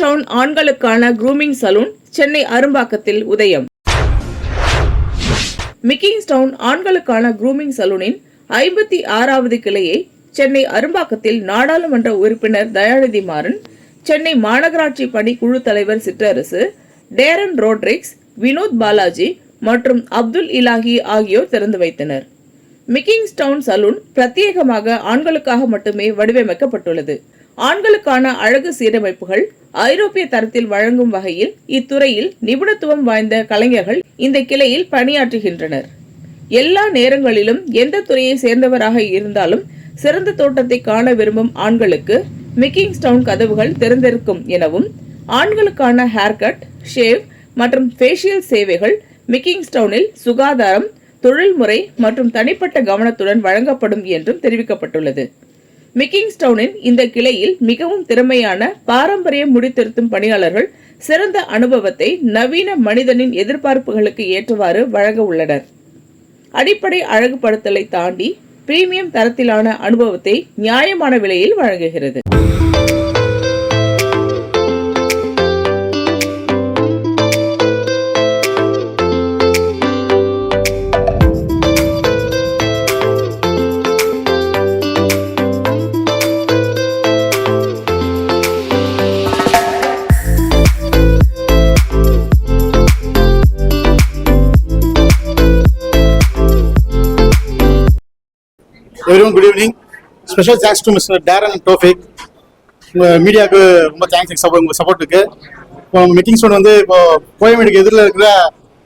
Down ஆண்களுக்கான grooming salon Chennai அரும்பாக்கத்தில் உதயம். மிக்கிங்ஸ்டவுன் ஆண்களுக்கான க்ரூமிங் சலூனின் ஐம்பத்தி ஆறாவது கிளையை சென்னை அரும்பாக்கத்தில் நாடாளுமன்ற உறுப்பினர் தயாநிதி மாறன் சென்னை மாநகராட்சி பணி குழு தலைவர் சிற்றரசு டேரன் ரோட்ரிக்ஸ் வினோத் பாலாஜி மற்றும் அப்துல் இலாஹி ஆகியோர் திறந்து வைத்தனர். மிக்கிங்ஸ்டவுன் சலூன் பிரத்யேகமாக ஆண்களுக்காக மட்டுமே வடிவமைக்கப்பட்டுள்ளது. ஆண்களுக்கான அழகு சீரமைப்புகள் ஐரோப்பிய தரத்தில் வழங்கும் வகையில் இத்துறையில் நிபுணத்துவம் வாய்ந்த கலைஞர்கள் இந்த கிளையில் பணியாற்றுகின்றனர். எல்லா நேரங்களிலும் எந்த துறையை சேர்ந்தவராக இருந்தாலும் சிறந்த தோட்டத்தை காண விரும்பும் ஆண்களுக்கு மிக்கிங்ஸ்டவுன் கதவுகள் திறந்திருக்கும் எனவும் ஆண்களுக்கான ஹேர்கட் ஷேவ் மற்றும் ஃபேஷியல் சேவைகள் மிக்கிங்ஸ்டவுனில் சுகாதாரம் தொழில்முறை மற்றும் தனிப்பட்ட கவனத்துடன் வழங்கப்படும் என்றும் தெரிவிக்கப்பட்டுள்ளது. மிக்கிங்ஸ்டவுனின் இந்த கிளையில் மிகவும் திறமையான பாரம்பரிய முடித்திருத்தும் பணியாளர்கள் சிறந்த அனுபவத்தை நவீன மனிதனின் எதிர்பார்ப்புகளுக்கு ஏற்றவாறு வழங்க உள்ளனர். அடிப்படை அழகுபடுத்தலை தாண்டி பிரீமியம் தரத்திலான அனுபவத்தை நியாயமான விலையில் வழங்குகிறது. Everyone good evening special thanks to mister Darren Taufiq உங்கள் மீடியாவுக்கு ரொம்ப தேங்க்ஸ் சப்போர்ட் உங்கள் சப்போர்ட்டுக்கு இப்போ மீட்டிங் ஸ்டோன் வந்து இப்போ கோயம்பேடுக்கு எதிரில் இருக்கிற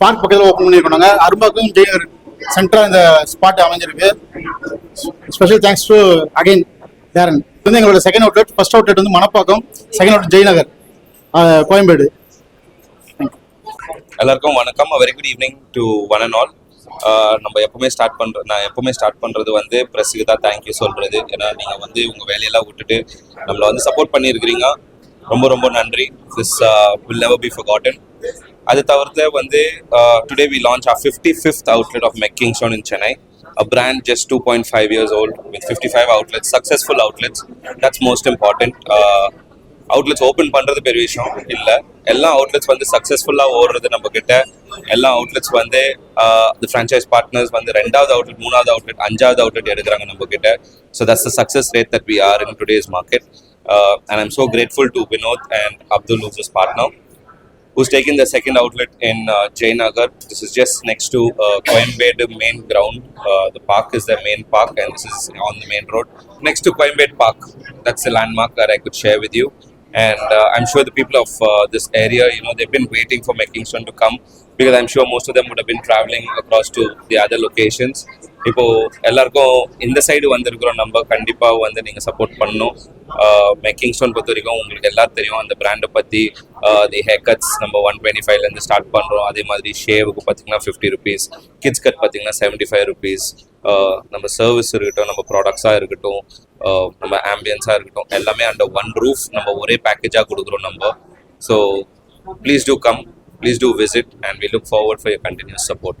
பார்க் பக்கத்தில் ஓப்பன் பண்ணியிருக்கோம் நாங்கள் அரும்பாக்கும் ஜெயநகர் சென்டராக இந்த ஸ்பாட் அமைஞ்சிருக்கு. Special thanks to again Darren இது வந்து எங்களோட செகண்ட் அவுட்லெட் ஃபர்ஸ்ட் அவுட்லெட் வந்து மணப்பாக்கம் செகண்ட் அவுட்லெட் ஜெயநகர் கோயம்பேடு. எல்லாருக்கும் வணக்கம். Very good evening to one and all நம்ம எப்பவுமே ஸ்டார்ட் பண்ற நான் எப்பவுமே ஸ்டார்ட் பண்றது வந்து ப்ரெஸ்ஸுக்கு தான் தேங்க்யூ சொல்றது. ஏன்னா நீங்க வந்து உங்க வேலையெல்லாம் விட்டுட்டு நம்மளை வந்து சப்போர்ட் பண்ணியிருக்கிறீங்க. ரொம்ப ரொம்ப நன்றி. This will never be forgotten அது தவிர்த்து வந்து today we launch our fifty fifth outlet of making shown in Chennai a brand just 2.5 years old with 55 outlets successful outlets. That's most important. Uh, outlets open பண்றது பெரிய விஷயம் இல்ல எல்லா outlets வந்து சக்ஸஸ்ஃபுல்லாக ஓடுறது நம்ம கிட்ட எல்லா அவுட்லெட்ஸ் வந்து அந்த ஃப்ரான்ச்சைஸ் பார்ட்னர்ஸ் வந்து ரெண்டாவது அவுட்லெட் மூணாவது அவுட்லெட் அஞ்சாவது அவுட்லெட் எடுக்கிறாங்க நம்ம கிட்ட so that's the success rate that we are in today's market and I'm so grateful to Vinod and Abdul who's partner who's taking the second outlet in uh, Jayanagar. This is just next to uh, Coimbatore main ground. Uh, the park is the main park, and this is on the main road next to Coimbatore Park. That's the landmark that I could share with you. And uh, I'm sure the people of uh, this area, you know, they've been waiting for Meckingstone to come because I'm sure most of them would have been traveling across to the other locations. இப்போ எல்லாருக்கும் இந்த side வந்திருக்கிறோம். நம்ம கண்டிப்பா வந்து நீங்க support பண்ணணும். Making stone பொறுத்த வரைக்கும் உங்களுக்கு எல்லாரும் தெரியும். அந்த பிராண்டை பத்தி தி ஹேர் கட்ஸ் நம்ம ஒன் டுவெண்ட்டி ஃபைவ்ல இருந்து ஸ்டார்ட் பண்றோம். அதே மாதிரி ஷேவுக்கு பார்த்தீங்கன்னா ஃபிஃப்டி ருபீஸ் கிட்ஸ் கட் பார்த்தீங்கன்னா செவன்டி ஃபைவ் ருபீஸ் நம்ம சர்வீஸ் இருக்கட்டும் நம்ம ப்ராடக்ட்ஸாக இருக்கட்டும் நம்ம ஆம்பியன்ஸாக இருக்கட்டும் எல்லாமே அண்டர் ஒன் ரூஃப் நம்ம ஒரே பேக்கேஜாக கொடுக்குறோம் நம்ம. So please do come please do visit and we look forward for your continuous support